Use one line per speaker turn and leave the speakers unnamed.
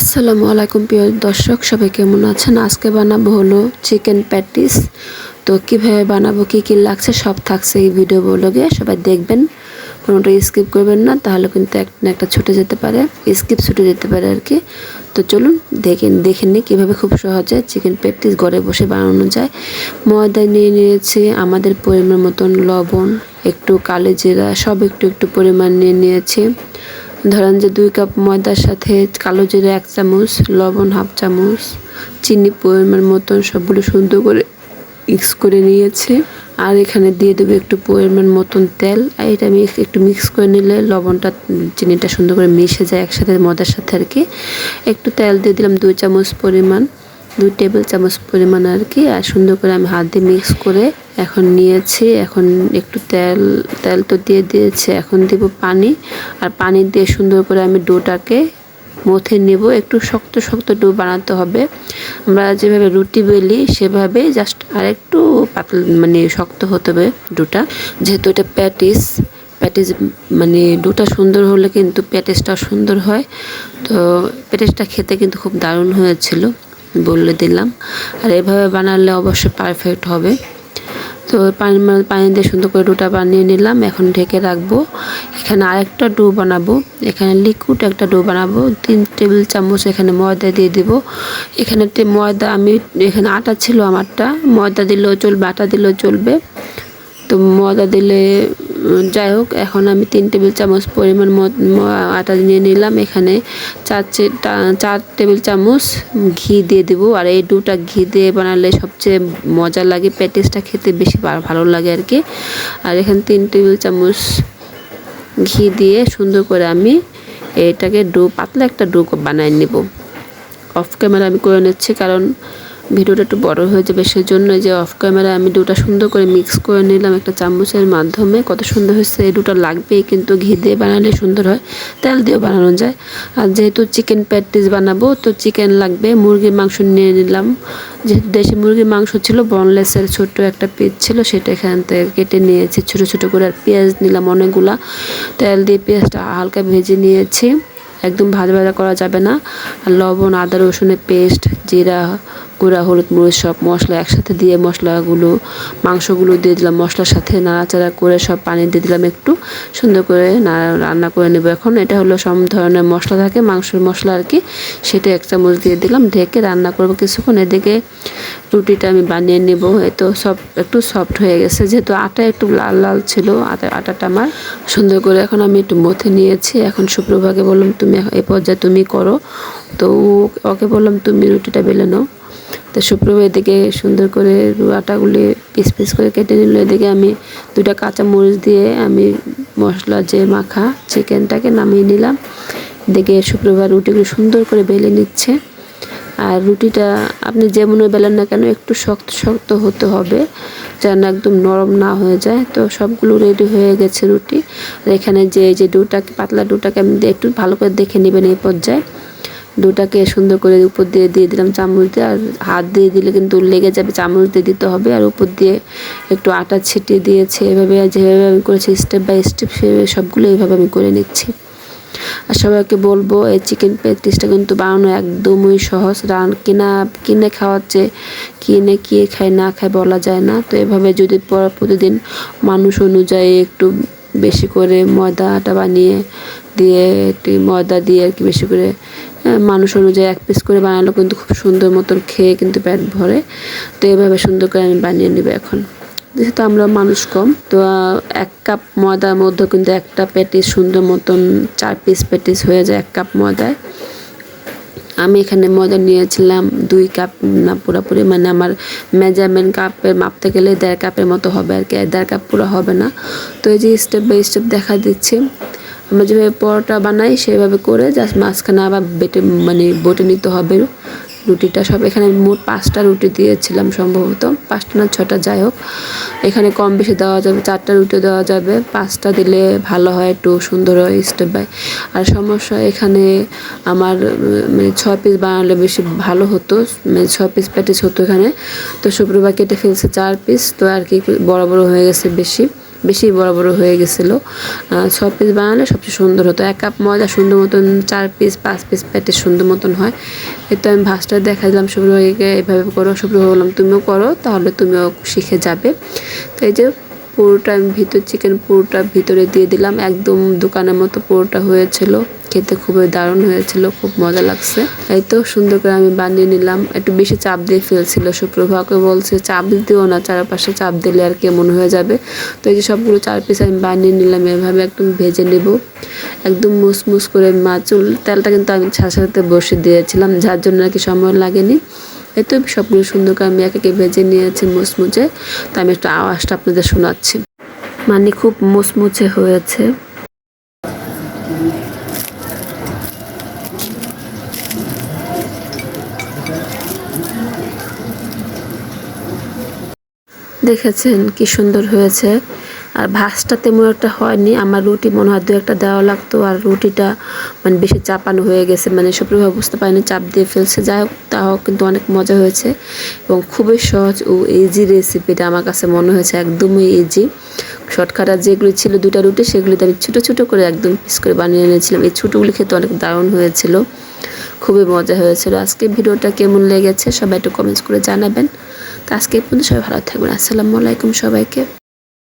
আসসালামু আলাইকুম প্রিয় দর্শক, সবাই কেমন আছেন? আজকে বানাবো হলো চিকেন প্যাটিস তো কীভাবে বানাবো, কী কী লাগছে, সব থাকছে এই ভিডিও ব্লগে সবাই দেখবেন, কোনোটা স্কিপ করবেন না, তাহলে কিন্তু একটা না একটা ছুটে যেতে পারে স্কিপ ছুটে যেতে পারে আর কি। তো চলুন দেখেন দেখে নিই কীভাবে খুব সহজে চিকেন প্যাটিস ঘরে বসে বানানো যায়। ময়দা নিয়ে নিয়েছি, আমাদের পরিমাণ মতন লবণ, একটু কালো জিরা, সব একটু একটু পরিমাণ নিয়ে নিয়েছি। ধরেন যে দুই কাপ ময়দার সাথে কালো জিরে এক চামচ, লবণ হাফ চামচ, চিনি পরিমাণ মতন সবগুলো সুন্দর করে মিক্স করে নিয়েছে। আর এখানে দিয়ে দেবো একটু পরিমাণ মতন তেল। আর এটা আমি একটু মিক্স করে নিলে লবণটা, চিনিটা সুন্দর করে মিশে যায় একসাথে ময়দার সাথে আর কি। একটু তেল দিয়ে দিলাম দুই চামচ পরিমাণ। দুই টেবিল চামচ পরিমাণ আর কি, আর সুন্দর করে আমি হাত দিয়ে মিক্স করে এখন নিয়েছি। এখন একটু তেল তেল তো দিয়ে দিয়েছি, এখন দিব পানি। আর পানি দিয়ে সুন্দর করে আমি ডোটাকে মথে নেব। একটু শক্ত শক্ত ডো বানাতে হবে। আমরা যেভাবে রুটি বেলি সেভাবে জাস্ট আর একটু পাতলা মানে শক্ত হতে হবে ডোটা। যেহেতু এটা প্যাটিস প্যাটিস মানে ডোটা সুন্দর হলে কিন্তু প্যাটিসটা সুন্দর হয়। তো প্যাটিসটা খেতে কিন্তু খুব দারুণ হয়েছিল। বলে দিলাম। আর এভাবে বানালে অবশ্যই পারফেক্ট হবে। তো পানি পানি দিয়ে সুন্দর করে ডুটা বানিয়ে নিলাম। এখন ঢেকে রাখব। এখানে আরেকটা ডো বানাবো। এখানে লিকুইড একটা ডো বানাবো। তিন টেবিল চামচ এখানে ময়দা দিয়ে দেবো। এখানে ময়দা আমি, এখানে আটা ছিল আমারটা। ময়দা দিলেও চলবে আটা দিলেও চলবে। তো ময়দা দিলে যাই হোক, এখন আমি তিন টেবিল চামচ পরিমাণ আটা নিয়ে নিলাম। এখানে চার চার টেবিল চামচ ঘি দিয়ে দেবো। আর এই দুটা ঘি দিয়ে বানালে সবচেয়ে মজা লাগে প্যাটিসটা খেতে বেশি ভালো লাগে আর কি। আর এখানে তিন টেবিল চামচ ঘি দিয়ে সুন্দর করে আমি এটাকে ডো পাতলা একটা ডো বানায় নেব। অফ ক্যামেরা আমি করে নিচ্ছি, কারণ ভিডিওটা একটু বড় হয়ে যাবে, সেজন্য যে অফ ক্যামেরা আমি দুটা সুন্দর করে মিক্স করে নিলাম একটা চামচের মাধ্যমে। কত সুন্দর হয়েছে, এই দুটো লাগবেই কিন্তু ঘি দিয়ে বানালে সুন্দর হয়, তেল দিয়েও বানানো যায়। আর যেহেতু চিকেন প্যাটিস বানাবো, তো চিকেন লাগবে, মুরগির মাংস নিয়ে নিলাম। যেহেতু দেশি মুরগির মাংস ছিল বনলেসের ছোট্ট একটা পিস ছিল, সেটা এখান থেকে কেটে নিয়েছি, ছোটো ছোটো করে আর পেঁয়াজ নিলাম অনেকগুলা। তেল দিয়ে পেঁয়াজটা হালকা ভেজে নিয়েছি, একদম ভাজা ভাজা করা যাবে না। আর লবণ, আদা, রসুনের পেস্ট জিরা গুঁড়া, হলুদ, মরিচ সব মশলা একসাথে দিয়ে মশলাগুলো, মাংসগুলো দিয়ে দিলাম মশলার সাথে নাড়াচাড়া করে সব পানি দিয়ে দিলাম একটু। সুন্দর করে রান্না করে নেব এখন। এটা হলো সব ধরনের মশলা থাকে, মাংসের মশলা আর কি। সেটা এক চামচ দিয়ে দিলাম, ঢেকে রান্না করব কিছুক্ষণ। এদিকে রুটিটা আমি বানিয়ে নেব। তো সব একটু সফট হয়ে গেছে। যেহেতু আটা একটু লাল লাল ছিল, আটা, আটাটা আমার। সুন্দর করে এখন আমি একটু মথে নিয়েছি। এখন সুপ্রভাগে বললাম, তুমি এ পর্যায়ে তুমি করো। তো ওকে বললাম, তুমি রুটিটা বেলে নাও। তো শুক্রবার এদিকে সুন্দর করে আটাগুলি পিস পিস করে কেটে নিল। এদিকে আমি দুটা কাঁচা মরিচ দিয়ে আমি মশলা যে মাখা চিকেনটাকে নামিয়ে নিলাম। এদিকে শুক্রবার রুটিগুলো সুন্দর করে বেলে নিচ্ছে। আর রুটিটা আপনি যেমন বেলেন না কেন, একটু শক্ত শক্ত হতে হবে যেন একদম নরম না হয়ে যায়। তো সবগুলো রেডি হয়ে গেছে রুটি। আর এখানে যে যে ডুটাকে পাতলা ডুটাকে আমি একটু ভালো করে দেখে নেবেন এই পর্যায়ে। দুটাকে সুন্দর করে উপর দিয়ে দিয়ে দিলাম চামচ দিয়ে, আর হাত দিয়ে দিলে কিন্তু লেগে যাবে, চামচ দিয়ে দিতে হবে, আর উপর দিয়ে একটু আটা ছিটিয়ে দিয়েছে, এভাবে যেভাবে আমি করেছি স্টেপ বাই স্টেপ সেভাবে সবগুলো এইভাবে আমি করে নিচ্ছি। আর সবাইকে বলব, এই চিকেন প্যাটিসটা কিন্তু বানানো একদমই সহজ, রান কিনা, কিনে খাওয়ার চেয়ে কিনে কে খায়, না খায় বলা যায় না। তো এভাবে যদি প্রতিদিন মানুষ অনুযায়ী একটু বেশি করে ময়দা আটা বানিয়ে দিয়ে, একটি ময়দা দিয়ে আর কি বেশি করে মানুষ অনুযায়ী এক পিস করে বানালো কিন্তু খুব সুন্দর মতন খেয়ে কিন্তু পেট ভরে। তো এভাবে সুন্দর করে আমি বানিয়ে নেব এখন। যেহেতু আমরা মানুষ কম, তো এক কাপ ময়দার মধ্যে কিন্তু একটা প্যাটিস সুন্দর মতন চার পিস প্যাটিস হয়ে যায় এক কাপ ময়দায়। আমি এখানে ময়দা নিয়েছিলাম দুই কাপ না পুরোপুরি মানে আমার মেজারমেন্ট কাপের মাপতে গেলে দেড় কাপের মতো হবে আর কি দেড় কাপ পুরো হবে না। তো এই যে স্টেপ বাই স্টেপ দেখা দিচ্ছে আমরা যেভাবে পরোটা বানাই, সেভাবে করে জাস্ট মাঝখানে আবার বেটে মানে বটে নিতে হবে। রুটিটা সব, এখানে মোট পাঁচটা রুটি দিয়েছিলাম সম্ভবত। পাঁচটা না ছটা যাই হোক। এখানে কম বেশি দেওয়া যাবে, চারটা রুটি দেওয়া যাবে। পাঁচটা দিলে ভালো হয়, একটু সুন্দর হয় স্টেপ বাই আর সমস্যা এখানে আমার মানে ছয় পিস বানালে বেশি ভালো হতো মানে ছয় পিস প্যাটিস হতো এখানে। তো শুক্রবার কেটে ফেলছে চার পিস তো আর কি, বড় বড় হয়ে গেছে বেশি। বেশি বড় বড় হয়ে গেছিল। ছ পিস বানালে সবচেয়ে সুন্দর হতো। এক কাপ ময়দা সুন্দর মতন, চার পিস পাঁচ পিস প্যাটিস সুন্দর মতন হয়। তো আমি ভাজটা দেখা দিলাম শুভ্রভাইকে এভাবে করো শুভ্রভাই বললাম, তুমিও করো, তাহলে তুমিও শিখে যাবে। তো এই যে পুরোটা আমি ভিতর চিকেন পুরোটা ভিতরে দিয়ে দিলাম। একদম দোকানের মতো পুরোটা হয়েছিল। খেতে খুবই দারুণ হয়েছিল, খুব মজা লাগছে। এই তো সুন্দর করে আমি বানিয়ে নিলাম। একটু বেশি চাপ দিয়ে ফেলছিল সুপ্রভাকে বলছে, চাপ দিতেও না, চারপাশে চাপ দিলে আর কেমন হয়ে যাবে। তো এই যে সবগুলো চার পিস আমি বানিয়ে নিলাম, এভাবে একদম ভেজে নেব। একদম মুসমুস করে মাচুল তেলটা কিন্তু আমি সাথে বসে দিয়েছিলাম, যার জন্য আর কি সময় লাগেনি। তো সবগুলো সুন্দর করে আমি এক ভেজে নিয়েছি মুচমুচে। তো আমি একটু আওয়াজটা আপনাদের শোনাচ্ছি। মানে খুব মুচমুচে হয়েছে। দেখেছেন কি সুন্দর হয়েছে? আর ভাজটা তেমন একটা হয়নি। আমার রুটি মনে হয় দু একটা দেওয়া লাগতো আর রুটিটা মানে বেশি চাপানো হয়ে গেছে। মানে সুপ্রভাবে বুঝতে পারিনি, চাপ দিয়ে ফেলছে। যাই হোক, তাও কিন্তু অনেক মজা হয়েছে এবং খুবই সহজ ও ইজি রেসিপিটা আমার কাছে মনে হয়েছে, একদমই ইজি শর্টকাট আর যেগুলি ছিল দুটা রুটি সেগুলিতে আমি ছোটো ছোটো করে একদম পিস করে বানিয়ে এনেছিলাম। এই ছোটোগুলি খেতে অনেক দারুণ হয়েছিল, খুবই মজা হয়েছিল। আজকে ভিডিওটা কেমন লেগেছে সবাই একটু কমেন্টস করে জানাবেন। তো আজকে পর্যন্ত সবাই ভালো থাকবেন। আসসালামু আলাইকুম সবাইকে।